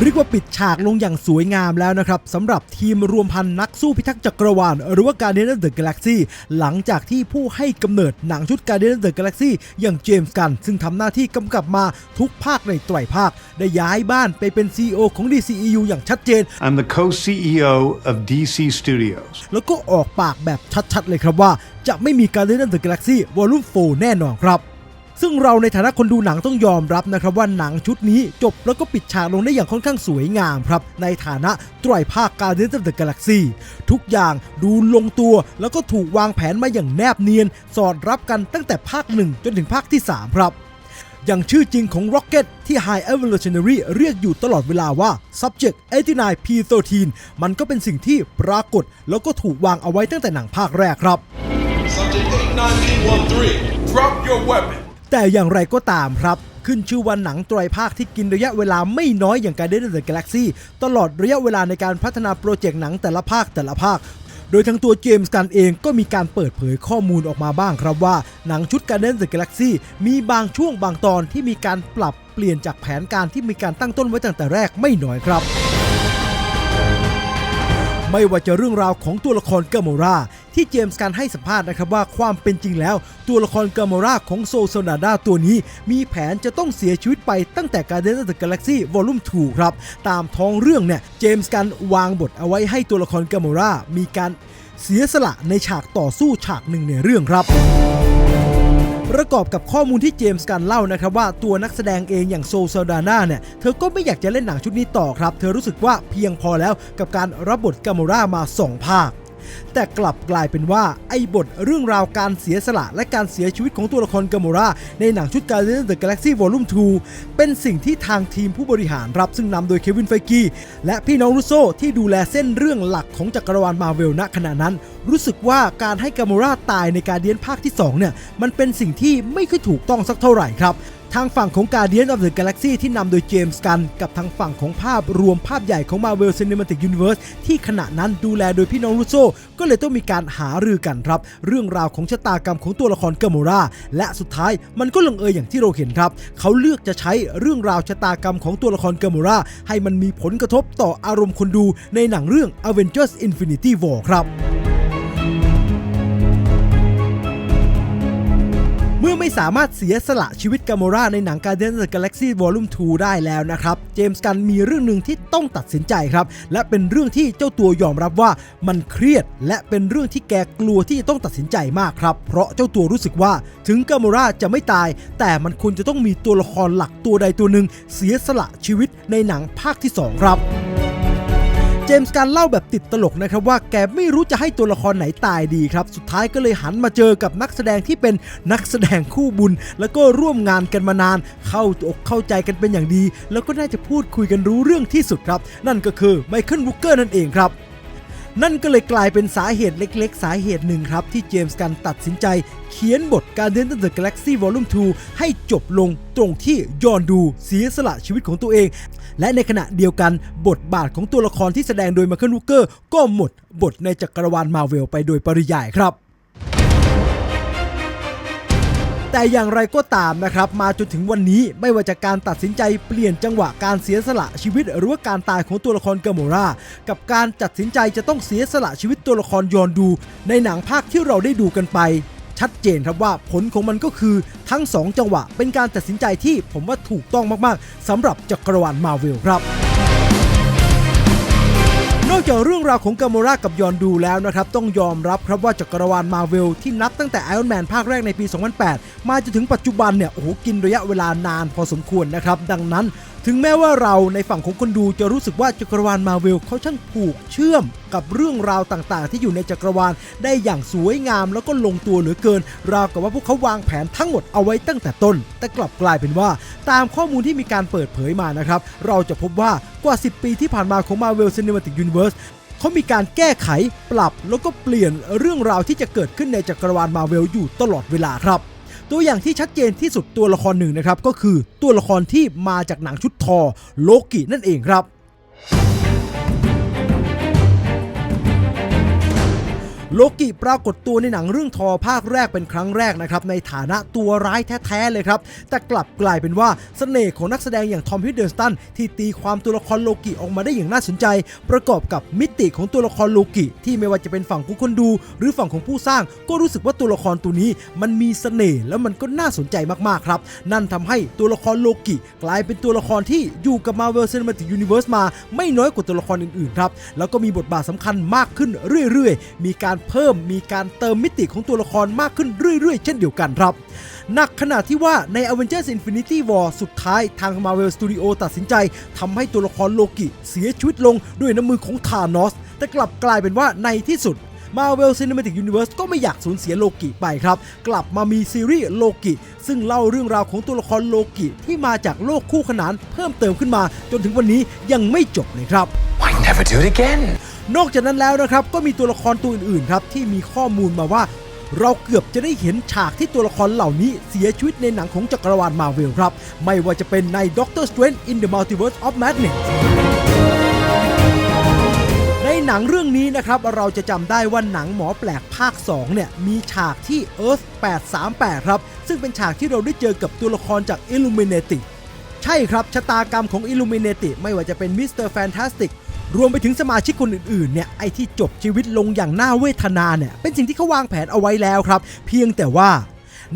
เรียกว่าปิดฉากลงอย่างสวยงามแล้วนะครับสำหรับทีมรวมพันนักสู้พิทักษ์จักรวาล หรือว่า Guardian of the Galaxy หลังจากที่ผู้ให้กำเนิดหนังชุด Guardian of the Galaxy อย่างเจมส์กัน ซึ่งทำหน้าที่กำกับมาทุกภาคในไตรภาค ได้ย้ายบ้านไปเป็น CEO ของ DCEU อย่างชัดเจน I'm the co CEO of DC Studios. แล้วก็ออกปากแบบชัดๆเลยครับว่าจะไม่มี Guardian of the Galaxy Volume 4แน่นอนครับ ซึ่งเราในฐานะคนดูหนังต้องยอมรับนะครับว่าหนังชุดนี้จบแล้วก็ปิดฉากลงได้อย่างค่อนข้างสวยงามครับ ในฐานะตรภาค Guardian of the Galaxy ทุกอย่างดูลงตัว แล้วก็ถูกวางแผนมาอย่างแนบเนียน สอดรับกันตั้งแต่ภาค 1 จนถึงภาคที่ 3 ครับ อย่างชื่อจริงของ Rocket ที่ High Evolutionary เรียกอยู่ตลอดเวลาว่า Subject 89P13 มันก็เป็นสิ่งที่ปรากฏ แล้วก็ถูกวางเอาไว้ตั้งแต่หนังภาคแรกครับ Subject 89B13, drop your weapon. แต่อย่างไรก็ตามครับ ขึ้นชื่อว่าหนังไตรภาคที่กินระยะเวลาไม่น้อยอย่าง Guardians of the Galaxy ตลอดระยะเวลาในการพัฒนาโปรเจกต์หนังแต่ละภาคแต่ละภาค โดยทั้งตัวเจมส์กันเองก็มีการเปิดเผยข้อมูลออกมาบ้างครับว่า หนังชุด Guardians of the Galaxy มีบางช่วงบางตอนที่มีการปรับเปลี่ยนจากแผนการที่มีการตั้งต้นไว้ตั้งแต่แรกไม่น้อยครับไม่ว่าจะเรื่องราวของตัวละครเกอร์โมรา ที่เจมส์การให้สัมภาษณ์นะครับว่าความเป็นจริงแล้ว ตัวละครเกอร์โมราของโซโซนาดาตัวนี้ มีแผนจะต้องเสียชีวิตไปตั้งแต่ Guardians of the Galaxy Volume 2ครับ ตามท้องเรื่องเนี่ยเจมส์การวางบทเอาไว้ให้ตัวละครเกอร์โมรามีการเสียสละในฉากต่อสู้ฉากหนึ่งในเรื่องครับประกอบกับข้อมูลที่เจมส์กันเล่านะครับว่าตัวนักแสดงเองอย่างโซซาดาน่าเนี่ย เธอก็ไม่อยากจะเล่นหนังชุดนี้ต่อครับ เธอรู้สึกว่าเพียงพอแล้วกับการรับบทกาโมรามา2ภาค แต่กลับกลายเป็นว่าไอ้บทเรื่องราวการเสียสละและการเสียชีวิตของตัวละครกาโมราในหนังชุด Guardians of the Galaxy Volume 2เป็นสิ่งที่ทางทีมผู้บริหารรับซึ่งนำโดยเควินไฟกีและพี่น้องรุโซที่ดูแลเส้นเรื่องหลักของจักรวาลมาเวลณขณะนั้น รู้สึกว่าการให้กาโมราตายในการเดียนภาคที่2เนี่ยมันเป็นสิ่งที่ไม่ค่อยถูกต้องสักเท่าไหร่ครับ ทางฝั่งของ Guardian of the Galaxy ที่นำโดยเจมส์กัน กับทางฝั่งของภาพรวมภาพใหญ่ของ Marvel Cinematic Universe ที่ขณะนั้นดูแลโดยพี่น้องรูโซก็เลยต้องมีการหารือกันครับ เรื่องราวของชะตากรรมของตัวละครกาโมราและสุดท้ายมันก็ลงเอยอย่างที่เราเห็นครับ เขาเลือกจะใช้เรื่องราวชะตากรรมของตัวละครกาโมราให้มันมีผลกระทบต่ออารมณ์คนดูในหนังเรื่อง Avengers Infinity War ครับ มื่อไม่สามารถเสียสละชีวิตกาโมราในหนัง Guardians of the Galaxy Volume 2 ได้แล้วนะครับ เจมส์กันมีเรื่องหนึ่งที่ต้องตัดสินใจครับ และเป็นเรื่องที่เจ้าตัวยอมรับว่ามันเครียด และเป็นเรื่องที่แกกลัวที่จะต้องตัดสินใจมากครับ เพราะเจ้าตัวรู้สึกว่าถึงกาโมราจะไม่ตาย แต่มันควรจะต้องมีตัวละครหลักตัวใดตัวหนึ่งเสียสละชีวิตในหนังภาคที่ 2 ครับ จมส์การเล่าแบบติดตลกนะครับว่าแกไม่รู้จะให้ตัวละครไหนตายดีครับ สุดท้ายก็เลยหันมาเจอกับนักแสดงที่เป็นนักแสดงคู่บุญ แล้วก็ร่วมงานกันมานาน เข้าอกเข้าใจกันเป็นอย่างดี แล้วก็น่าจะพูดคุยกันรู้เรื่องที่สุดครับ นั่นก็คือไมเคิลวูเกอร์นั่นเองครับ นั่นก็เลยกลายเป็นสาเหตุเล็กๆ สาเหตุหนึ่งครับ ที่เจมส์กันตัดสินใจ เขียนบท Guardians of the Galaxy Volume 2ให้จบลงตรงที่ยอนดูเสียสละชีวิตของตัวเอง และในขณะเดียวกันบทบาทของตัวละครที่แสดงโดยมาเคิลวูเกอร์ก็หมดบทในจักรวาลมาเวลไปโดยปริยายครับ แต่อย่างไรก็ตามนะครับ มาจนถึงวันนี้ไม่ว่าจะการตัดสินใจเปลี่ยนจังหวะการเสียสละชีวิต หรือว่าการตายของตัวละครเกอร์โมรากับการตัดสินใจจะต้องเสียสละชีวิตตัวละครยอนดู ในหนังภาคที่เราได้ดูกันไป ชัดเจนครับว่าผลของมันก็คือทั้ง 2 จังหวะเป็นการตัดสินใจที่ผมว่าถูกต้องมากๆสำหรับจักรวาลมาเวลครับ อกจากเรื่องราวของกาโมรากับยอนดูแล้วนะครับ ต้องยอมรับครับว่าจักรวาลมาเวลที่นับตั้งแต่ไอรอนแมนภาคแรกในปี 2008 มาจนถึงปัจจุบันเนี่ยโอ้โหกินระยะเวลานานพอสมควรนะครับ ดังนั้น ถึงแม้ว่าเราในฝั่งของคนดูจะรู้สึกว่าจักรวาลมาเวลเขาช่างผูกเชื่อมกับเรื่องราวต่างๆ ที่อยู่ในจักรวาลได้อย่างสวยงามแล้วก็ลงตัวเหลือเกิน ราวกับว่าพวกเขาวางแผนทั้งหมดเอาไว้ตั้งแต่ต้น แต่กลับกลายเป็นว่า ตามข้อมูลที่มีการเปิดเผยมานะครับ เราจะพบว่ากว่า 10 ปีที่ผ่านมาของ Marvel Cinematic Universe เขามีการแก้ไขปรับแล้วก็เปลี่ยนเรื่องราวที่จะเกิดขึ้นในจักรวาลมาเวลอยู่ตลอดเวลาครับ ตัวอย่างที่ชัดเจนที่สุดตัวละครหนึ่งนะครับก็คือตัวละครที่มาจากหนังชุดทอโลกินั่นเองครับ โลกิปรากฏตัวในหนังเรื่องทอภาคแรกเป็นครั้งแรกนะครับในฐานะตัวร้ายแท้ๆเลยครับ แต่กลับกลายเป็นว่าเสน่ห์ของนักแสดงอย่างทอมฮิดเดิลสตันที่ตีความตัวละครโลกิออกมาได้อย่างน่าสนใจ ประกอบกับมิติของตัวละครโลกิ ที่ไม่ว่าจะเป็นฝั่งของคนดู หรือฝั่งของผู้สร้าง ก็รู้สึกว่าตัวละครตัวนี้มันมีเสน่ห์แล้วมันก็น่าสนใจมากๆครับ นั่นทำให้ตัวละครโลกิกลายเป็นตัวละครที่อยู่กับ Marvel Cinematic Universe มา ไม่น้อยกว่าตัวละครอื่นๆครับแล้วก็มีบทบาทสำคัญมากขึ้นเรื่อยๆ มีการเพิ่มมีการเติมมิติของตัวละครมากขึ้นเรื่อยๆ เช่นเดียวกันครับ หนักขนาดที่ว่าใน Avengers Infinity War สุดท้ายทาง Marvel Studio ตัดสินใจทำให้ตัวละครโลกิเสียชีวิตลงด้วยน้ำมือของธานอส แต่กลับกลายเป็นว่าในที่สุด Marvel Cinematic Universe ก็ไม่อยากสูญเสียโลกิไปครับ กลับมามีซีรีส์โลกิ ซึ่งเล่าเรื่องราวของตัวละครโลกิที่มาจากโลกคู่ขนานเพิ่มเติมขึ้นมาจนถึงวันนี้ยังไม่จบเลยครับ never do it again? นอกจากนั้นแล้วนะครับก็มีตัวละครตัวอื่นๆครับที่มีข้อมูลมาว่า เราเกือบจะได้เห็นฉากที่ตัวละครเหล่านี้เสียชีวิตในหนังของจักรวาลมาเวลครับ ไม่ว่าจะเป็นใน Doctor Strange in the Multiverse of Madness ในหนังเรื่องนี้นะครับเราจะจำได้ว่าหนังหมอแปลกภาค 2 เนี่ย มีฉากที่ Earth 838 ครับ ซึ่งเป็นฉากที่เราได้เจอกับตัวละครจาก Illuminati ใช่ครับชะตากรรมของ Illuminati ไม่ว่าจะเป็นมิสเตอร์แฟนตาสติก รวมไปถึงสมาชิกคนอื่นๆเนี่ยไอที่จบชีวิตลงอย่างน่าเวทนาเนี่ยเป็นสิ่งที่เขาวางแผนเอาไว้แล้วครับ เพียงแต่ว่า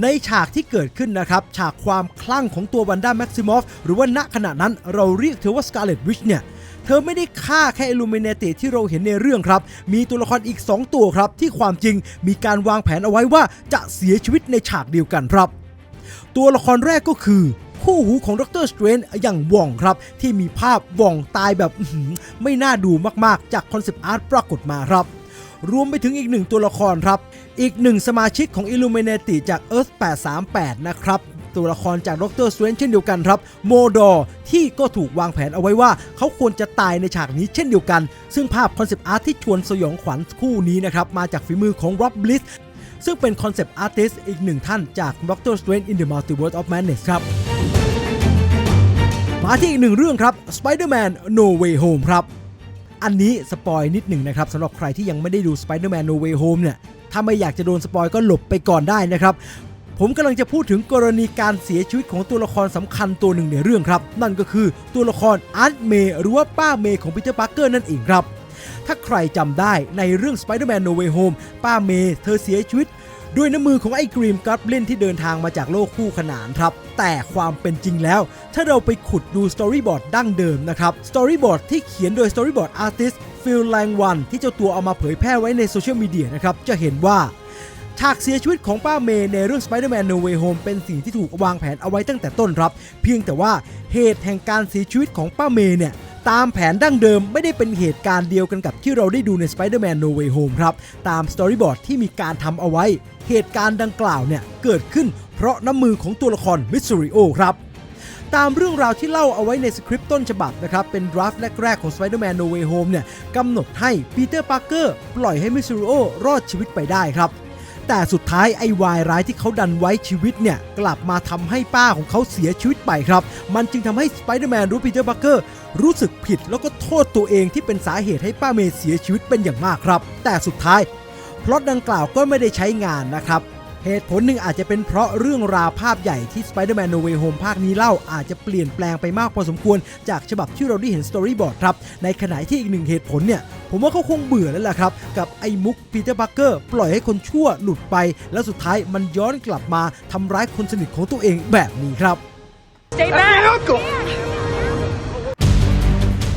ในฉากที่เกิดขึ้นนะครับ ฉากความคลั่งของตัววันด้าแม็กซิมอฟหรือว่าณขณะนั้นเราเรียกเธอว่าสกาเลตวิชเนี่ยเธอไม่ได้ฆ่าแค่ Illuminati ที่เราเห็นในเรื่องครับ มีตัวละครอีก 2 ตัวครับ ที่ความจริงมีการวางแผนเอาไว้ว่าจะเสียชีวิตในฉากเดียวกันครับ ตัวละครแรกก็คือ คู่หูของดรสเตรนอย่างว่องครับ ที่มีภาพว่องตายแบบไม่น่าดูมากๆ จากคอนเซปต์อาร์ตปรากฏมาครับ รวมไปถึงอีกหนึ่งตัวละครครับ อีกหนึ่งสมาชิกของ Illuminati จาก Earth 838 นะครับตัวละครจากดรสเตรนเช่นเดียวกันครับโมดอที่ก็ถูกวางแผนเอาไว้ว่า เขาควรจะตายในฉากนี้เช่นเดียวกัน ซึ่งภาพคอนเซปต์อาร์ตที่ชวนสยองขวัญคู่นี้นะครับ มาจากฝีมือของ Rob Bliss ซึ่งเป็นคอนเซปต์อาร์ติสอีกหนึ่งท่านจาก Doctor Strange in the Multiverse of Madness ครับ มาที่อีกหนึ่งเรื่องครับ Spider-Man No Way Home ครับ อันนี้สปอยนิดหนึ่งนะครับสำหรับใครที่ยังไม่ได้ดู Spider-Man No Way Home เนี่ยถ้าไม่อยากจะโดนสปอยก็หลบไปก่อนได้นะครับผมกำลังจะพูดถึงกรณีการเสียชีวิตของตัวละครสำคัญตัวหนึ่งในเรื่องครับ นั่นก็คือตัวละครอาร์ตเมย์หรือว่าป้าเมย์ของปีเตอร์ปาร์เกอร์นั่นเองครับ ถ้าใครจำได้ในเรื่อง Spider-Man No Way Home ป้าเมย์เธอเสียชีวิต ด้วยน้ำมือของไอ้กรีมกัตลินที่เดินทางมาจากโลกคู่ขนานครับ แต่ความเป็นจริงแล้ว ถ้าเราไปขุดดูสตอรี่บอร์ดดั้งเดิมนะครับสตอรี่บอร์ดที่เขียนโดยสตอรี่บอร์ดอาร์ติสฟิลแลงวันที่เจ้าตัวเอามาเผยแพร่ไว้ในโซเชียลมีเดียนะครับจะเห็นว่าฉากเสียชีวิตของป้าเมย์ในเรื่อง Spider-Man No Way Home เป็นสิ่งที่ถูกวางแผนเอาไว้ตั้งแต่ต้นครับ เพียงแต่ว่าเหตุแห่งการเสียชีวิตของป้าเมย์เนี่ย ตามแผนดั้งเดิมไม่ได้เป็นเหตุการณ์เดียวกันกับที่เราได้ดูใน Spider-Man No Way Home ครับ ตามสตอรี่บอร์ดที่มีการทำเอาไว้ เหตุการณ์ดังกล่าวเนี่ย เกิดขึ้นเพราะน้ำมือของตัวละครมิสซูริโอครับตามเรื่องราวที่เล่าเอาไว้ในสคริปต์ต้นฉบับนะครับ เป็นดราฟต์แรก ๆ ของ Spider-Man No Way Home เนี่ยกำหนดให้ปีเตอร์ปาร์เกอร์ปล่อยให้มิสซูริโอรอดชีวิตไปได้ครับ แต่สุดท้ายไอ้วายร้ายที่เขาดันไว้ชีวิตเนี่ย กลับมาทำให้ป้าของเขาเสียชีวิตไปครับ มันจึงทำให้สไปเดอร์แมนรู้ปีเตอร์บัคเกอร์รู้สึกผิดแล้วก็โทษตัวเองที่เป็นสาเหตุให้ป้าเมย์เสียชีวิตเป็นอย่างมากครับ แต่สุดท้ายพล็อตดังกล่าวก็ไม่ได้ใช้งานนะครับ เหตุผลหนึ่งอาจจะเป็นเพราะเรื่องราวภาพใหญ่ที่ Spider-Man No Way Home ภาคนี้เล่าอาจจะเปลี่ยนแปลงไปมากพอสมควร จากฉบับที่เราได้เห็นสตอรี่บอร์ดครับ ในขณะที่อีกหนึ่งเหตุผลเนี่ย ผมว่าเขาคงเบื่อแล้วล่ะครับ กับไอ้มุกปีเตอร์บัคเกอร์ปล่อยให้คนชั่วหลุดไป แล้วสุดท้ายมันย้อนกลับมาทำร้ายคนสนิทของตัวเองแบบนี้ครับ Stay back.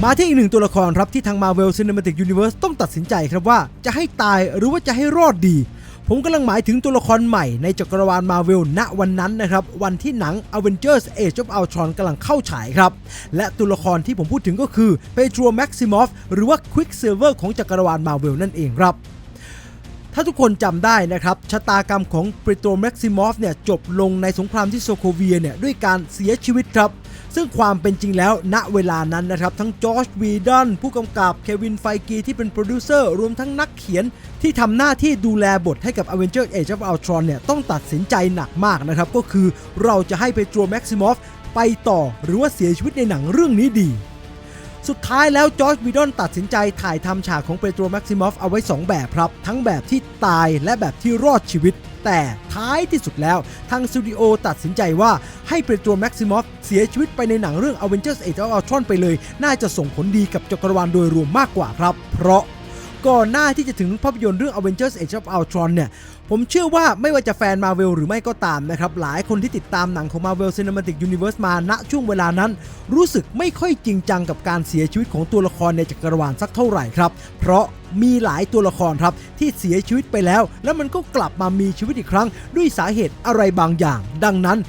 มาที่อีกหนึ่งตัวละครครับที่ทาง Marvel Cinematic Universe ต้องตัดสินใจครับว่าจะให้ตายหรือว่าจะให้รอดดี ผมกำลังหมายถึงตัวละครใหม่ในจักรวาล Marvel ณวันนั้นนะครับ วันที่หนัง Avengers Age of Ultron กำลังเข้าฉายครับ และตัวละครที่ผมพูดถึงก็คือ Pedro Maximoff หรือว่า Quicksilver ของจักรวาล Marvel นั่นเองครับถ้าทุกคนจำได้นะครับ ชะตากรรมของปริโตแม็กซิมอฟเนี่ยจบลงในสงครามที่โซโคเวียเนี่ยด้วยการเสียชีวิตครับ ซึ่งความเป็นจริงแล้วณเวลานั้นนะครับทั้งจอร์จวีดอนผู้กำกับเควินไฟกีที่เป็นโปรดิวเซอร์รวมทั้งนักเขียนที่ทำหน้าที่ดูแลบทให้กับ Avengers Age of Ultron เนี่ยต้องตัดสินใจหนักมากนะครับ ก็คือเราจะให้ไปโตรแม็กซิมอฟไปต่อหรือว่าเสียชีวิตในหนังเรื่องนี้ดีสุสุดท้ายแล้วจอร์จวีดอนตัดสินใจถ่ายทำฉากของเปโตรแม็กซิมอฟเอาไว้ 2 แบบครับ ทั้งแบบที่ตายและแบบที่รอดชีวิต แต่ท้ายที่สุดแล้ว ทางสตูดิโอตัดสินใจว่าให้เปโตรแม็กซิมอฟเสียชีวิตไปในหนังเรื่อง Avengers Age of Ultron ไปเลย น่าจะส่งผลดีกับจักรวาลโดยรวมมากกว่าครับ เพราะ ก่อนหน้าที่จะถึงภาพยนตร์เรื่อง Avengers Age of Ultron เนี่ย ผมเชื่อว่าไม่ว่าจะแฟน Marvel หรือไม่ก็ตามนะครับ หลายคนที่ติดตามหนังของ Marvel Cinematic Universe มาณช่วงเวลานั้น รู้สึกไม่ค่อยจริงจังกับการเสียชีวิตของตัวละครในจักรวาลสักเท่าไหร่ครับ เพราะมีหลายตัวละครครับ ที่เสียชีวิตไปแล้ว แล้วมันก็กลับมามีชีวิตอีกครั้ง ด้วยสาเหตุอะไรบางอย่าง ดังนั้น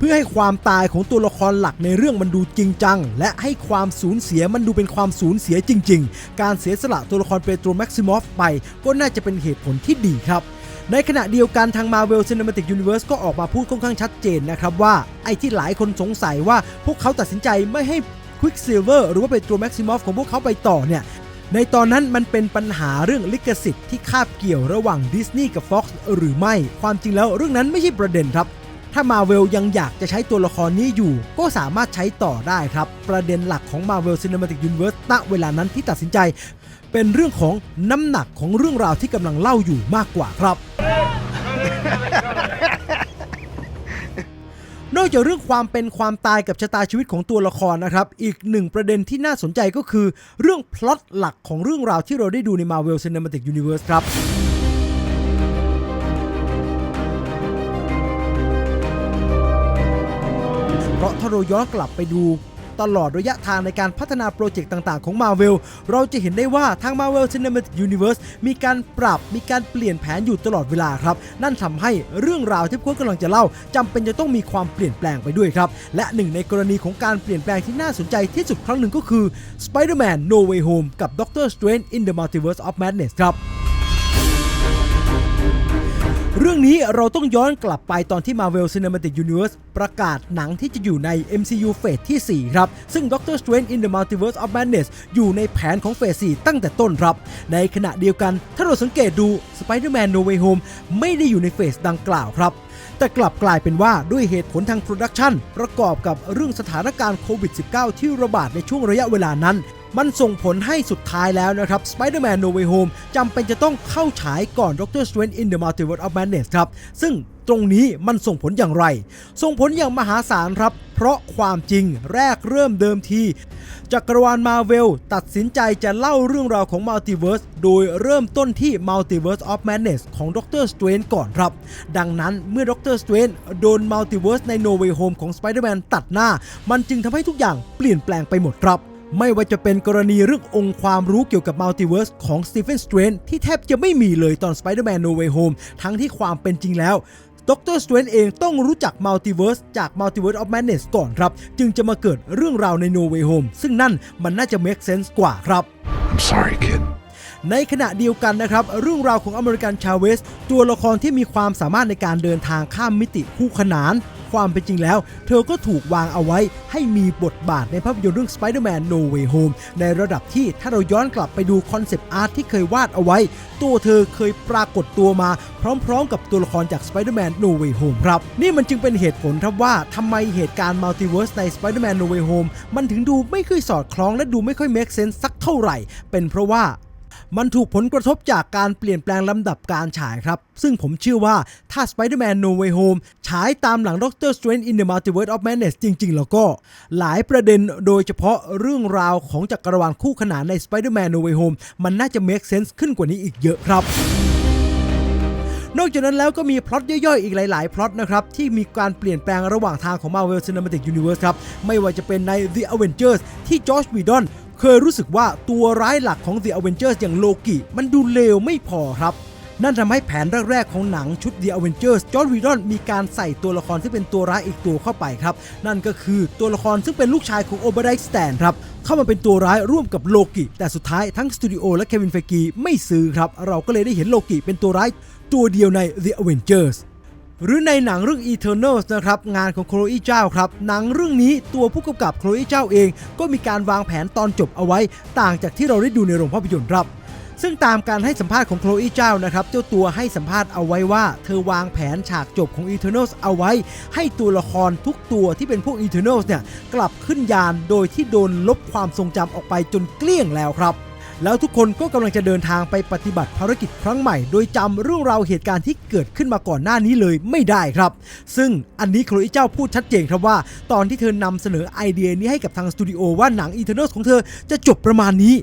เพื่อให้ความตายของตัวละครหลักในเรื่องมันดูจริงจัง และให้ความสูญเสียมันดูเป็นความสูญเสียจริง ๆ การเสียสละตัวละครเปโตรแม็กซิมอฟไป ก็น่าจะเป็นเหตุผลที่ดีครับในขณะเดียวกันทาง Marvel Cinematic Universe ก็ออกมาพูดค่อนข้างชัดเจนนะครับว่า ไอ้ที่หลายคนสงสัยว่าพวกเขาตัดสินใจไม่ให้ Quicksilver หรือว่าเปโตรแม็กซิมอฟของพวกเขาไปต่อเนี่ย ในตอนนั้นมันเป็นปัญหาเรื่องลิขสิทธิ์ที่คาบเกี่ยวระหว่างดิสนีย์กับ Fox หรือไม่ ความจริงแล้วเรื่องนั้นไม่ใช่ประเด็นครับ ถ้า Marvel ยังอยากจะใช้ตัวละครนี้อยู่ ก็สามารถใช้ต่อได้ครับ ประเด็นหลักของ Marvel Cinematic Universe ณเวลานั้นที่ตัดสินใจ เป็นเรื่องของน้ำหนักของเรื่องราวที่กำลังเล่าอยู่มากกว่าครับ นอกจากเรื่องความเป็นความตายกับชะตาชีวิตของตัวละครนะครับ อีกหนึ่งประเด็นที่น่าสนใจก็คือ เรื่องพล็อตหลักของเรื่องราวที่เราได้ดูใน Marvel Cinematic Universe ครับ เพราะถ้าเราย้อนกลับไปดูตลอดระยะทางในการพัฒนาโปรเจกต์ต่าง ๆ ของ Marvel เราจะเห็นได้ว่าทาง Marvel Cinematic Universe มีการปรับมีการเปลี่ยนแผนอยู่ตลอดเวลาครับ นั่นทำให้เรื่องราวที่พวกกำลังจะเล่าจำเป็นจะต้องมีความเปลี่ยนแปลงไปด้วยครับ และหนึ่งในกรณีของการเปลี่ยนแปลงที่น่าสนใจที่สุดครั้งหนึ่งก็คือ Spider-Man No Way Home กับ Doctor Strange in the Multiverse of Madness ครับ เรื่องนี้เราต้องย้อนกลับไปตอนที่ Marvel Cinematic Universe ประกาศหนังที่จะอยู่ใน MCU เฟสที่ 4 ครับ ซึ่ง Doctor Strange in the Multiverse of Madness อยู่ในแผนของเฟส 4 ตั้งแต่ต้นครับ ในขณะเดียวกันถ้าเราสังเกตดู Spider-Man No Way Home ไม่ได้อยู่ในเฟสดังกล่าวครับ แต่กลับกลายเป็นว่าด้วยเหตุผลทางโปรดักชันประกอบกับเรื่องสถานการณ์โควิด -19 ที่ระบาดในช่วงระยะเวลานั้น มันส่งผลให้สุดท้ายแล้วนะครับ Spider-Man No Way Home จำเป็นจะต้องเข้าฉายก่อน Doctor Strange in the Multiverse of Madness ครับ ซึ่งตรงนี้มันส่งผลอย่างไร ส่งผลอย่างมหาศาลครับ เพราะความจริงแรกเริ่มเดิมทีจักรวาลมาเวลตัดสินใจจะเล่าเรื่องราวของมัลติเวิร์สโดยเริ่มต้นที่ Multiverse of Madness ของ Doctor Strange ก่อนครับ ดังนั้นเมื่อ Doctor Strange โดน Multiverse ใน No Way Home ของ Spider-Man ตัดหน้า มันจึงทำให้ทุกอย่างเปลี่ยนแปลงไปหมดครับ ไม่ว่าจะเป็นกรณีเรื่ององค์ความรู้เกี่ยวกับมัลติเวิร์สของ Stephen Strange ที่แทบจะไม่มีเลยตอน Spider-Man No Way Home ทั้งที่ความเป็นจริงแล้วดรส Strange เองต้องรู้จักมัลติเวิร์สจาก Multiverse of Madness ก่อนครับ จึงจะมาเกิดเรื่องราวใน No Way Home ซึ่งนั่นมันน่าจะ make sense กว่าครับ I'm sorry, kid. ในขณะเดียวกันนะครับ เรื่องราวของอเมริกันชาเวส ตัวละครที่มีความสามารถในการเดินทางข้ามมิติคู่ขนาน ความเป็นจริงแล้ว เธอก็ถูกวางเอาไว้ให้มีบทบาทในภาพยนตร์เรื่อง Spider-Man No Way Home ในระดับที่ถ้าเราย้อนกลับไปดูคอนเซปต์อาร์ตที่เคยวาดเอาไว้ ตัวเธอเคยปรากฏตัวมา พร้อมๆ กับตัวละครจาก Spider-Man No Way Home ครับ นี่มันจึงเป็นเหตุผลครับว่าทำไมเหตุการณ์ Multiverse ใน Spider-Man No Way Home มันถึงดูไม่ค่อยสอดคล้องและดูไม่ค่อย make sense สักเท่าไหร่ เป็นเพราะว่า มันถูกผลกระทบจากการเปลี่ยนแปลงลำดับการฉายครับ ซึ่งผมเชื่อว่าถ้า Spider-Man No Way Home ฉายตามหลัง Doctor Strange in the Multiverse of Madness จริง ๆ แล้วก็ หลายประเด็นโดยเฉพาะเรื่องราวของจักรวาลคู่ขนานใน Spider-Man No Way Home มันน่าจะ make sense ขึ้นกว่านี้อีกเยอะครับนอกจากนั้นแล้วก็มีพล็อตย่อยๆ อีกหลาย ๆ พล็อตนะครับ ที่มีการเปลี่ยนแปลงระหว่างทางของ Marvel Cinematic Universe ครับ ไม่ว่าจะเป็นใน The Avengers ที่จอร์จวีดอน เคยรู้สึกว่าตัวร้ายหลักของ The Avengers อย่างโลกิมันดูเลวไม่พอครับ นั่นทำให้แผนแรก ๆ ของหนังชุด The Avengers จอร์จวีดอนมีการใส่ตัวละครที่เป็นตัวร้ายอีกตัวเข้าไปครับ นั่นก็คือตัวละครซึ่งเป็นลูกชายของโอเบอร์ไดสแตนครับเข้ามาเป็นตัวร้ายร่วมกับโลกิแต่สุดท้ายทั้งสตูดิโอและเควินเฟกีไม่ซื้อครับเราก็เลยได้เห็นโลกิเป็นตัวร้ายตัวเดียวใน The Avengers หรือในหนังเรื่อง Eternals นะครับงานของโคลอีเจ้าครับ หนังเรื่องนี้ตัวผู้กำกับโคลอีเจ้าเอง ก็มีการวางแผนตอนจบเอาไว้ ต่างจากที่เราได้ดูในโรงภาพยนตร์ครับซึ่งตามการให้สัมภาษณ์ของโคลอีเจ้านะครับ เจ้าตัวให้สัมภาษณ์เอาไว้ว่า เธอวางแผนฉากจบของ Eternals เอาไว้ ให้ตัวละครทุกตัวที่เป็นพวก Eternals เนี่ย กลับขึ้นยานโดยที่โดนลบความทรงจำออกไปจนเกลี้ยงแล้วครับ แล้วทุกคนก็กำลังจะเดินทางไปปฏิบัติภารกิจครั้งใหม่ โดยจำเรื่องราวเหตุการณ์ที่เกิดขึ้นมาก่อนหน้านี้เลยไม่ได้ครับ ซึ่งอันนี้โคลอีเจ้าพูดชัดเจนครับว่า ตอนที่เธอนำเสนอไอเดียนี้ให้กับทางสตูดิโอว่าหนัง Eternals ของเธอจะจบประมาณนี้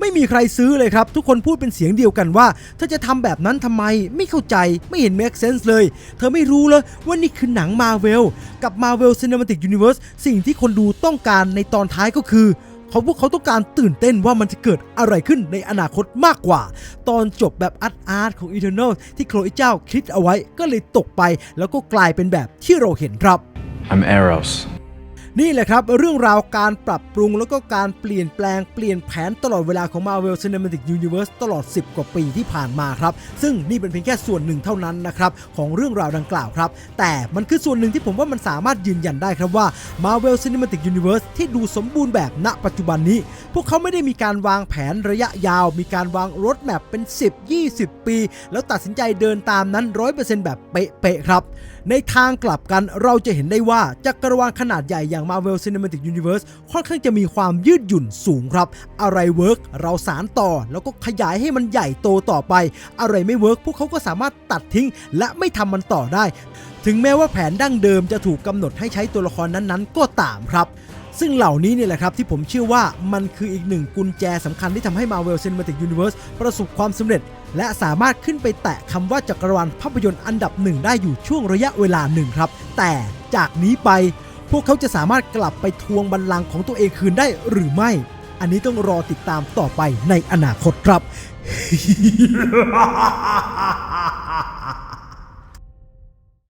ไม่มีใครซื้อเลยครับ ทุกคนพูดเป็นเสียงเดียวกันว่า เธอจะทำแบบนั้นทำไมไม่เข้าใจไม่เห็น make sense เลย เธอไม่รู้เลยว่านี่คือหนังมาเวลกับ Marvel Cinematic Universe สิ่งที่คนดูต้องการในตอนท้ายก็คือ เขาพวกเขาต้องการตื่นเต้นว่ามันจะเกิดอะไรขึ้นในอนาคตมากกว่า ตอนจบแบบอาร์ตอาร์ตของอีเทอร์โนลที่โคลอิเจ้าคิดเอาไว้ก็เลยตกไป แล้วก็กลายเป็นแบบที่เราเห็นครับ I'm Eros. นี่แหละครับเรื่องราวการปรับปรุงแล้วก็การเปลี่ยนแปลงเปลี่ยนแผนตลอดเวลาของ Marvel Cinematic Universe ตลอด 10 กว่าปีที่ผ่านมาครับ ซึ่งนี่เป็นเพียงแค่ส่วนหนึ่งเท่านั้นนะครับของเรื่องราวดังกล่าวครับ แต่มันคือส่วนหนึ่งที่ผมว่ามันสามารถยืนยันได้ครับว่า Marvel Cinematic Universe ที่ดูสมบูรณ์แบบณปัจจุบันนี้ พวกเขาไม่ได้มีการวางแผนระยะยาว มีการวางรถแมพเป็น 10 20 ปี แล้วตัดสินใจเดินตามนั้น 100%แบบเป๊ะๆครับในทางกลับกันเราจะเห็นได้ว่าจักรวาลขนาดใหญ่อย่าง Marvel Cinematic Universe ค่อนข้างจะมีความยืดหยุ่นสูงครับ อะไรเวิร์กเราสารต่อแล้วก็ขยายให้มันใหญ่โตต่อไป อะไรไม่เวิร์กพวกเขาก็สามารถตัดทิ้ง และไม่ทำมันต่อได้ ถึงแม้ว่าแผนดั้งเดิมจะถูกกำหนดให้ใช้ตัวละครนั้นๆ ก็ตามครับซึ่งเหล่านี้เนี่ยแหละครับที่ผมเชื่อว่ามันคืออีกหนึ่งกุญแจสำคัญที่ทำให้ Marvel Cinematic Universe ประสบความสำเร็จ และสามารถขึ้นไปแตะคำว่าจักรวาลภาพยนตร์อันดับหนึ่งได้อยู่ช่วงระยะเวลาหนึ่งครับ แต่จากนี้ไปพวกเขาจะสามารถกลับไปทวงบัลลังก์ของตัวเองคืนได้หรือไม่ อันนี้ต้องรอติดตามต่อไปในอนาคตครับ